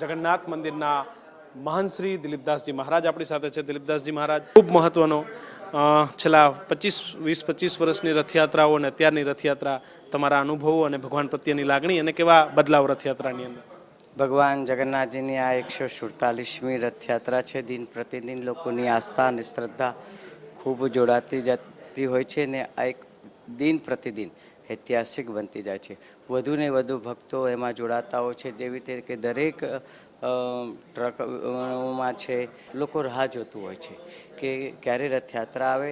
જગન્નાથ મંદિરના મહાન દિલીપદાસજી મહારાજ આપણી સાથે છે. દિલીપદાસજી મહારાજ, ખૂબ મહત્વનો છેલ્લા પચીસ, વીસ, પચીસ વર્ષની રથયાત્રાઓ અને અત્યારની રથયાત્રા તમારા અનુભવો અને ભગવાન પ્રત્યેની લાગણી અને કેવા બદલાવ રથયાત્રાની અંદર? ભગવાન જગન્નાથજીની આ એકસો સુડતાલીસમી રથયાત્રા છે. દિન પ્રતિદિન લોકોની આસ્થા અને શ્રદ્ધા ખૂબ જોડાતી જતી હોય છે ને આ એક દિન પ્રતિદિન ઐતિહાસિક બનતી જાય છે. વધુને વધુ ભક્તો એમાં જોડાતા હોય છે. જેવી રીતે કે દરેક ટ્રકમાં છે, લોકો રાહ જોતું હોય છે કે ક્યારે રથયાત્રા આવે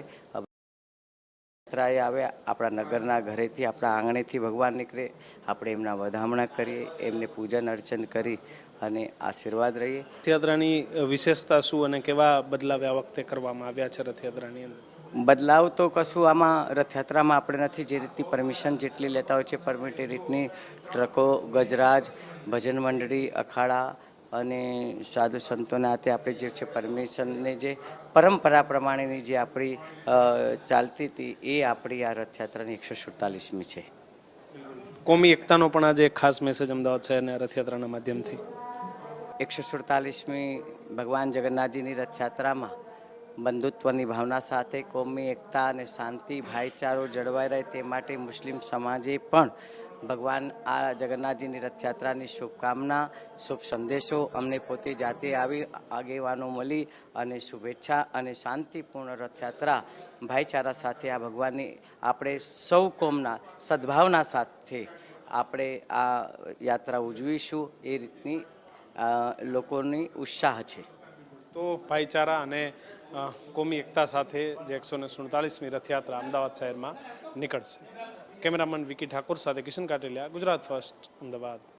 યાત્રાએ આવે, આપણા નગરના ઘરેથી, આપણા આંગણેથી ભગવાન નીકળે, આપણે એમના વધામણા કરીએ, એમને પૂજન અર્ચન કરી અને આશીર્વાદ રહીએ. રથયાત્રાની વિશેષતા શું અને કેવા બદલાવ આ વખતે કરવામાં આવ્યા છે રથયાત્રાની અંદર? બદલાવ તો કશું આમાં રથયાત્રામાં આપણે નથી. જે રીતની પરમિશન જેટલી લેતા હોય છે પરમિટ એ રીતની ટ્રકો ગજરાજ ભજન મંડળી અખાડા અને સાધુ સંતોના હાથે આપણે જે છે પરમિશનને જે પરંપરા પ્રમાણેની જે આપણી ચાલતી હતી એ આપણી આ રથયાત્રાની એકસો સુડતાલીસમી છે. કોમી એકતાનો પણ આજે ખાસ મેસેજ અમદાવાદ છે અને રથયાત્રાના માધ્યમથી. એકસો સુડતાલીસમી ભગવાન જગન્નાથજીની રથયાત્રામાં બંધુત્વની ભાવના સાથે કોમી એકતા અને શાંતિ, ભાઈચારો જળવાઈ રહે તે માટે મુસ્લિમ સમાજે પણ ભગવાન આ જગન્નાથજીની રથયાત્રાની શુભકામના, શુભ સંદેશો અમને પોતે જાતે આવી આગેવાનો મળી અને શુભેચ્છા અને શાંતિપૂર્ણ રથયાત્રા ભાઈચારા સાથે આ ભગવાનની આપણે સૌ કોમના સદભાવના સાથે આપણે આ યાત્રા ઉજવીશું. એ રીતની લોકોની ઉત્સાહ છે. તો ભાઈચારા અને કોમી એકતા સાથે જે એકસો ને સુડતાલીસમી રથયાત્રા અમદાવાદ શહેરમાં નીકળશે. કેમેરામેન વિકી ઠાકોર સાથે કિશન કાટેલિયા, ગુજરાત ફર્સ્ટ, અમદાવાદ.